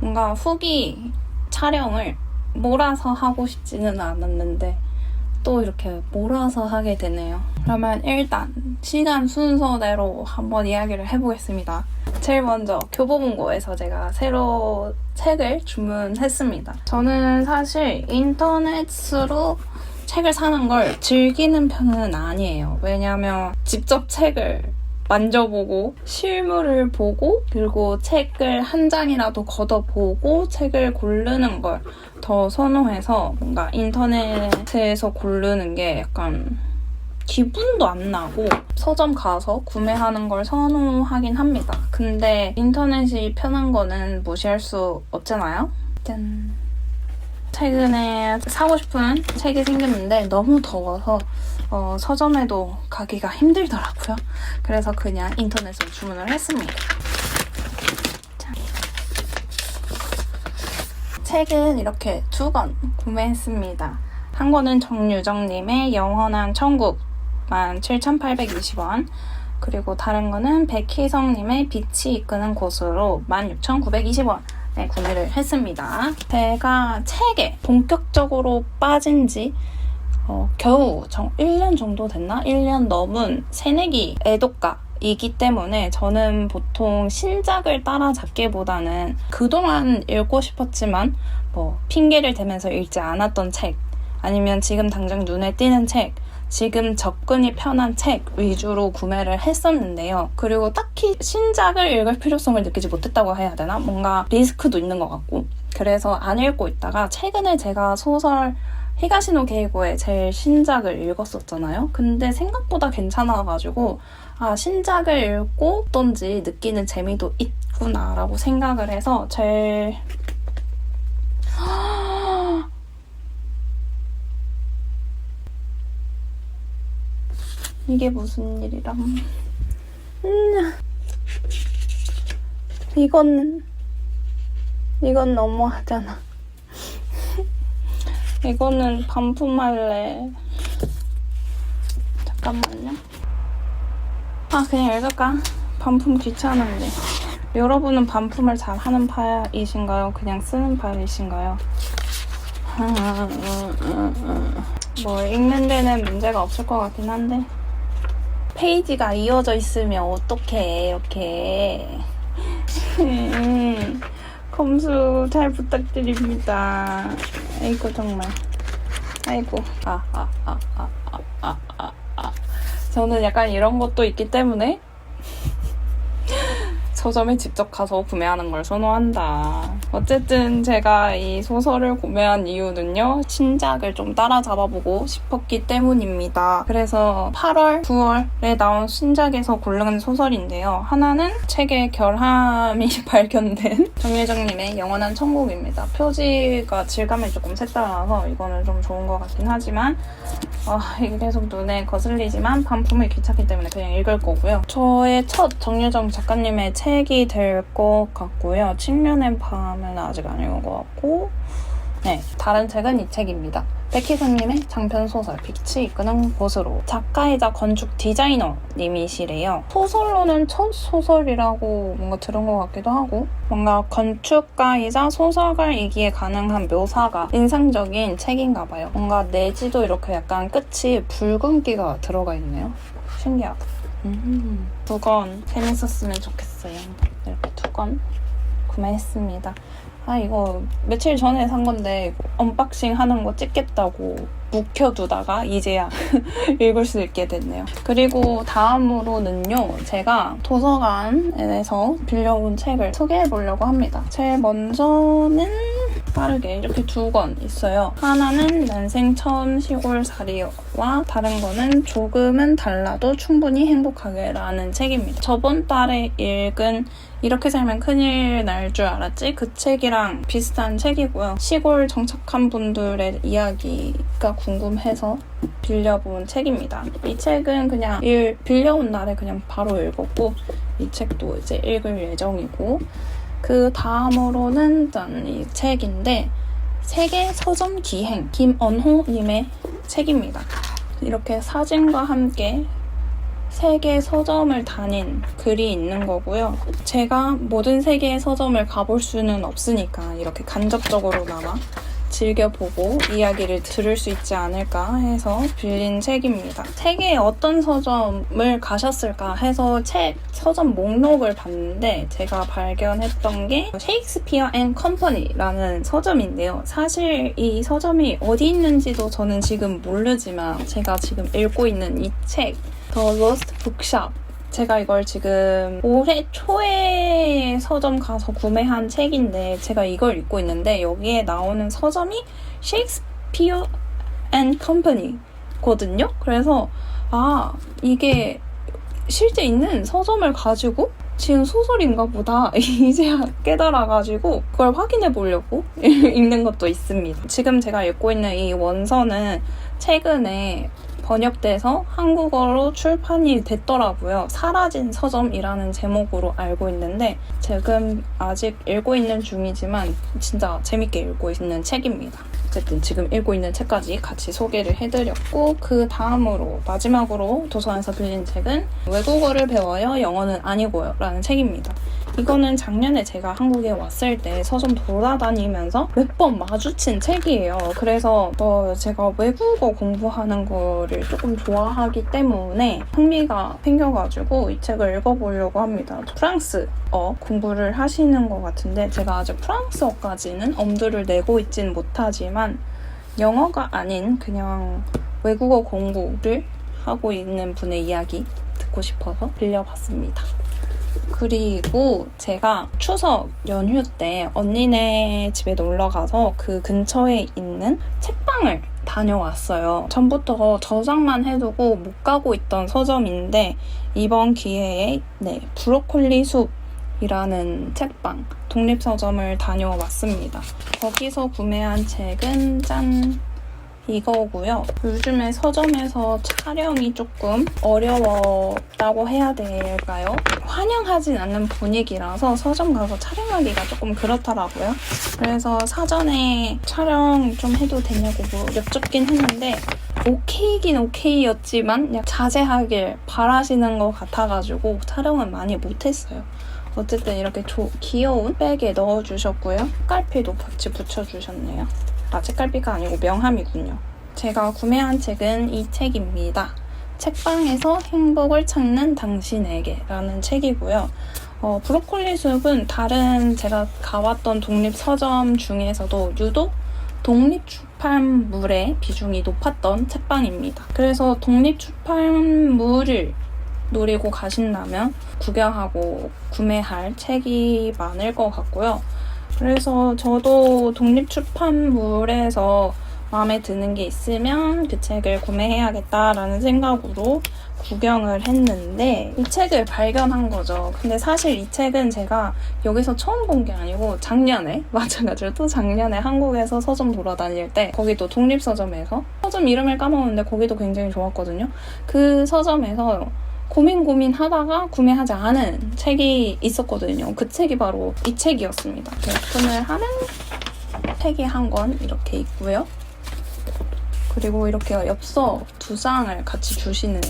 뭔가 후기 촬영을 몰아서 하고 싶지는 않았는데 또 이렇게 몰아서 하게 되네요. 그러면 일단 시간 순서대로 한번 이야기를 해보겠습니다. 제일 먼저 교보문고에서 제가 새로 책을 주문했습니다. 저는 사실 인터넷으로 책을 사는 걸 즐기는 편은 아니에요. 왜냐하면 직접 책을 만져보고 실물을 보고 그리고 책을 한 장이라도 걷어보고 책을 고르는 걸 더 선호해서 뭔가 인터넷에서 고르는 게 약간 기분도 안 나고 서점 가서 구매하는 걸 선호하긴 합니다. 근데 인터넷이 편한 거는 무시할 수 없잖아요? 짠. 최근에 사고 싶은 책이 생겼는데 너무 더워서 어, 서점에도 가기가 힘들더라고요. 그래서 그냥 인터넷으로 주문을 했습니다. 자. 책은 이렇게 두 권 구매했습니다. 한 권은 정유정님의 영원한 천국 17,820원 그리고 다른 거는 백희성님의 빛이 이끄는 곳으로 16,920원 네, 구매를 했습니다. 제가 책에 본격적으로 빠진 지 어, 겨우 정, 1년 정도 됐나? 1년 넘은 새내기 애독가 이기 때문에 저는 보통 신작을 따라잡기보다는 그동안 읽고 싶었지만 뭐 핑계를 대면서 읽지 않았던 책 아니면 지금 당장 눈에 띄는 책 지금 접근이 편한 책 위주로 구매를 했었는데요. 그리고 딱히 신작을 읽을 필요성을 느끼지 못했다고 해야 되나? 뭔가 리스크도 있는 것 같고. 그래서 안 읽고 있다가 최근에 제가 소설 히가시노 게이고의 제일 신작을 읽었었잖아요. 근데 생각보다 괜찮아가지고 아 신작을 읽고 어떤지 느끼는 재미도 있구나라고 생각을 해서 제일 이게 무슨 일이람. 음. 이거는, 이건 너무하잖아. 이거는 반품할래. 잠깐만요. 아, 그냥 읽을까? 반품 귀찮은데. 여러분은 반품을 잘 하는 파이신가요? 그냥 쓰는 파이신가요? 뭐, 읽는 데는 문제가 없을 것 같긴 한데. 페이지가 이어져 있으면 어떡해 이렇게 음, 검수 잘 부탁드립니다 아이고 정말. 아이고. 아 아 아 아 아 아 아 아. 저는 약간 이런 것도 있기 때문에 서점에 직접 가서 구매하는 걸 선호한다. 어쨌든 제가 이 소설을 구매한 이유는요. 신작을 좀 따라잡아보고 싶었기 때문입니다. 그래서 8월, 9월에 나온 신작에서 고른 소설인데요. 하나는 책의 결함이 발견된 정유정님의 영원한 천국입니다. 표지가 질감이 조금 색달라서 이거는 좀 좋은 것 같긴 하지만 어, 이게 계속 눈에 거슬리지만 반품이 귀찮기 때문에 그냥 읽을 거고요. 저의 첫 정유정 작가님의 책 책이 될 것 같고요. 측면의 밤은 아직 안 읽은 것 같고 네, 다른 책은 이 책입니다. 백희선님의 장편 소설 빛이 이끄는 곳으로 작가이자 건축 디자이너님이시래요. 소설로는 첫 소설이라고 뭔가 들은 것 같기도 하고 뭔가 건축가이자 소설가이기에 가능한 묘사가 인상적인 책인가 봐요. 뭔가 내지도 이렇게 약간 끝이 붉은기가 들어가 있네요. 신기하다. 음, 두권 재밌었으면 좋겠어요. 이렇게 두권 구매했습니다. 아 이거 며칠 전에 산 건데 언박싱 하는 거 찍겠다고 묵혀두다가 이제야 읽을 수 있게 됐네요. 그리고 다음으로는요, 제가 도서관에서 빌려온 책을 소개해 보려고 합니다. 제일 먼저는 빠르게 이렇게 두 권 있어요. 하나는 난생 처음 시골살이와 다른 거는 조금은 달라도 충분히 행복하게 라는 책입니다. 저번 달에 읽은 이렇게 살면 큰일 날 줄 알았지? 그 책이랑 비슷한 책이고요. 시골 정착한 분들의 이야기가 궁금해서 빌려본 책입니다. 이 책은 그냥 일, 빌려온 날에 그냥 바로 읽었고 이 책도 이제 읽을 예정이고 그 다음으로는 짠이 책인데 세계 서점 기행 김언호님의 책입니다. 이렇게 사진과 함께 세계 서점을 다닌 글이 있는 거고요. 제가 모든 세계의 서점을 가볼 수는 없으니까 이렇게 간접적으로나마 즐겨보고 이야기를 들을 수 있지 않을까 해서 빌린 책입니다. 세계의 어떤 서점을 가셨을까 해서 책 서점 목록을 봤는데 제가 발견했던 게 셰익스피어 앤 컴퍼니라는 서점인데요. 사실 이 서점이 어디 있는지도 저는 지금 모르지만 제가 지금 읽고 있는 이 책, The Lost Bookshop 제가 이걸 지금 올해 초에 서점 가서 구매한 책인데 제가 이걸 읽고 있는데 여기에 나오는 서점이 셰익스피어 앤 컴퍼니거든요. 그래서 아 이게 실제 있는 서점을 가지고 지금 소설인가 보다 이제야 깨달아가지고 그걸 확인해 보려고 읽는 것도 있습니다. 지금 제가 읽고 있는 이 원서는 최근에 번역돼서 한국어로 출판이 됐더라고요. 사라진 서점이라는 제목으로 알고 있는데 지금 아직 읽고 있는 중이지만 진짜 재밌게 읽고 있는 책입니다. 어쨌든 지금 읽고 있는 책까지 같이 소개를 해드렸고 그 다음으로 마지막으로 도서관에서 빌린 책은 외국어를 배워요 영어는 아니고요 라는 책입니다. 이거는 작년에 제가 한국에 왔을 때 서점 돌아다니면서 몇 번 마주친 책이에요. 그래서 어, 제가 외국어 공부하는 거를 조금 좋아하기 때문에 흥미가 생겨가지고 이 책을 읽어보려고 합니다. 프랑스어 공부를 하시는 것 같은데 제가 아직 프랑스어까지는 엄두를 내고 있진 못하지만 영어가 아닌 그냥 외국어 공부를 하고 있는 분의 이야기 듣고 싶어서 빌려봤습니다. 그리고 제가 추석 연휴 때 언니네 집에 놀러 가서 그 근처에 있는 책방을 다녀왔어요. 전부터 저장만 해두고 못 가고 있던 서점인데 이번 기회에 네, 브로콜리 숲 이라는 책방 독립서점을 다녀왔습니다. 거기서 구매한 책은 짠 이거고요. 요즘에 서점에서 촬영이 조금 어려웠다고 해야 될까요? 환영하진 않는 분위기라서 서점 가서 촬영하기가 조금 그렇더라고요. 그래서 사전에 촬영 좀 해도 되냐고 뭐 여쭙긴 했는데 오케이긴 오케이였지만 자제하길 바라시는 것 같아가지고 촬영은 많이 못했어요. 어쨌든 이렇게 조, 귀여운 백에 넣어주셨고요. 깔피도 같이 붙여주셨네요. 아, 책갈피가 아니고 명함이군요. 제가 구매한 책은 이 책입니다. 책방에서 행복을 찾는 당신에게 라는 책이고요. 어, 브로콜리 숲은 다른 제가 가왔던 독립 서점 중에서도 유독 독립 출판물의 비중이 높았던 책방입니다. 그래서 독립 출판물을 노리고 가신다면 구경하고 구매할 책이 많을 것 같고요. 그래서 저도 독립 출판물에서 마음에 드는 게 있으면 그 책을 구매해야겠다라는 생각으로 구경을 했는데 이 책을 발견한 거죠. 근데 사실 이 책은 제가 여기서 처음 본 게 아니고 작년에 마찬가지로 또 작년에 한국에서 서점 돌아다닐 때 거기도 독립서점에서 서점 이름을 까먹었는데 거기도 굉장히 좋았거든요. 그 서점에서 고민 고민 하다가 구매하지 않은 책이 있었거든요. 그 책이 바로 이 책이었습니다. 네, 오픈을 하는 책이 한 권 이렇게 있고요. 그리고 이렇게 엽서 두 장을 같이 주시네요.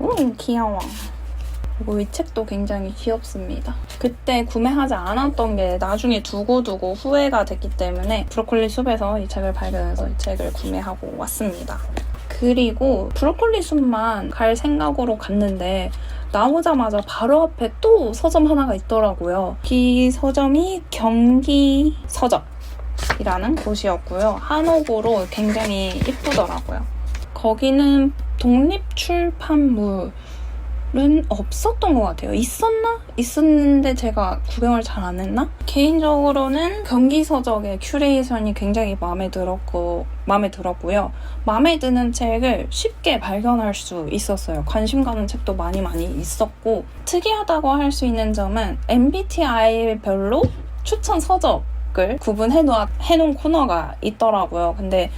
음, 귀여워. 그리고 이 책도 굉장히 귀엽습니다. 그때 구매하지 않았던 게 나중에 두고두고 후회가 됐기 때문에 브로콜리 숲에서 이 책을 발견해서 이 책을 구매하고 왔습니다. 그리고 브로콜리 숲만 갈 생각으로 갔는데 나오자마자 바로 앞에 또 서점 하나가 있더라고요. 이 서점이 경기 서점이라는 곳이었고요. 한옥으로 굉장히 이쁘더라고요. 거기는 독립 출판물 은 없었던 것 같아요. 있었나? 있었는데 제가 구경을 잘 안 했나? 개인적으로는 경기서적의 큐레이션이 굉장히 마음에 들었고 마음에 들었고요. 마음에 드는 책을 쉽게 발견할 수 있었어요. 관심 가는 책도 많이 많이 있었고 특이하다고 할 수 있는 점은 MBTI별로 추천 서적 을 구분해 놓은 코너가 있더라고요. 근데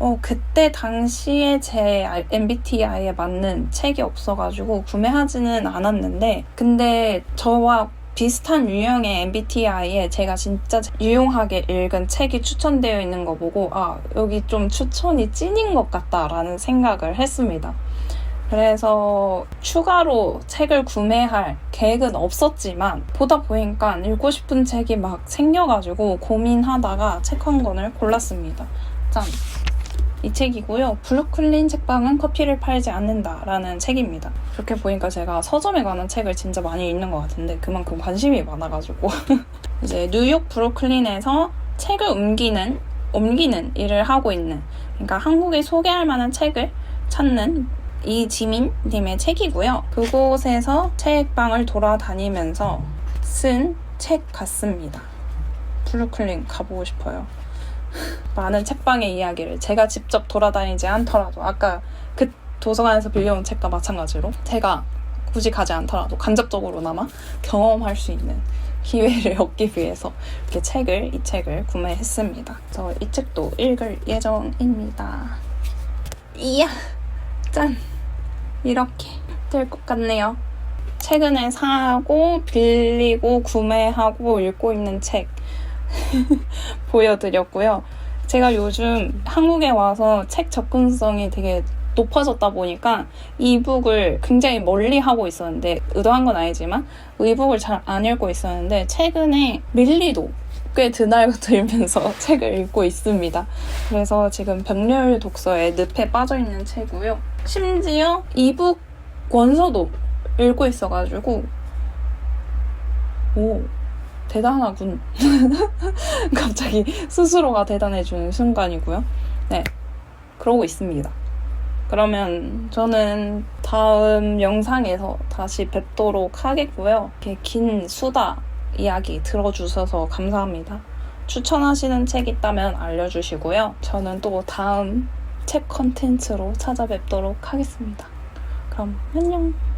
어, 그때 당시에 제 MBTI에 맞는 책이 없어가지고 구매하지는 않았는데, 근데 저와 비슷한 유형의 MBTI에 제가 진짜 유용하게 읽은 책이 추천되어 있는 거 보고, 아, 여기 좀 추천이 찐인 것 같다라는 생각을 했습니다. 그래서 추가로 책을 구매할 계획은 없었지만 보다 보니까 읽고 싶은 책이 막 생겨가지고 고민하다가 책 한 권을 골랐습니다. 짠! 이 책이고요. 브루클린 책방은 커피를 팔지 않는다 라는 책입니다. 그렇게 보니까 제가 서점에 관한 책을 진짜 많이 읽는 것 같은데 그만큼 관심이 많아가지고 이제 뉴욕 브루클린에서 책을 옮기는 옮기는 일을 하고 있는 그러니까 한국에 소개할 만한 책을 찾는 이지민님의 책이고요. 그곳에서 책방을 돌아다니면서 쓴 책 같습니다. 브루클린 가보고 싶어요. 많은 책방의 이야기를 제가 직접 돌아다니지 않더라도 아까 그 도서관에서 빌려온 책과 마찬가지로 제가 굳이 가지 않더라도 간접적으로나마 경험할 수 있는 기회를 얻기 위해서 이렇게 책을 이 책을 구매했습니다. 저이 책도 읽을 예정입니다. 이야 짠 이렇게 될 것 같네요. 최근에 사고 빌리고 구매하고 읽고 있는 책 보여드렸고요. 제가 요즘 한국에 와서 책 접근성이 되게 높아졌다 보니까 이북을 굉장히 멀리 하고 있었는데 의도한 건 아니지만 이북을 잘 안 읽고 있었는데 최근에 밀리도 꽤 드날들면서 책을 읽고 있습니다. 그래서 지금 병렬 독서의 늪에 빠져 있는 책이고요. 심지어 이북 원서도 읽고 있어가지고 오 대단하군. 갑자기 스스로가 대단해지는 순간이고요. 네, 그러고 있습니다. 그러면 저는 다음 영상에서 다시 뵙도록 하겠고요. 이렇게 긴 수다 이야기 들어주셔서 감사합니다. 추천하시는 책 있다면 알려주시고요. 저는 또 다음 책 컨텐츠로 찾아뵙도록 하겠습니다. 그럼 안녕.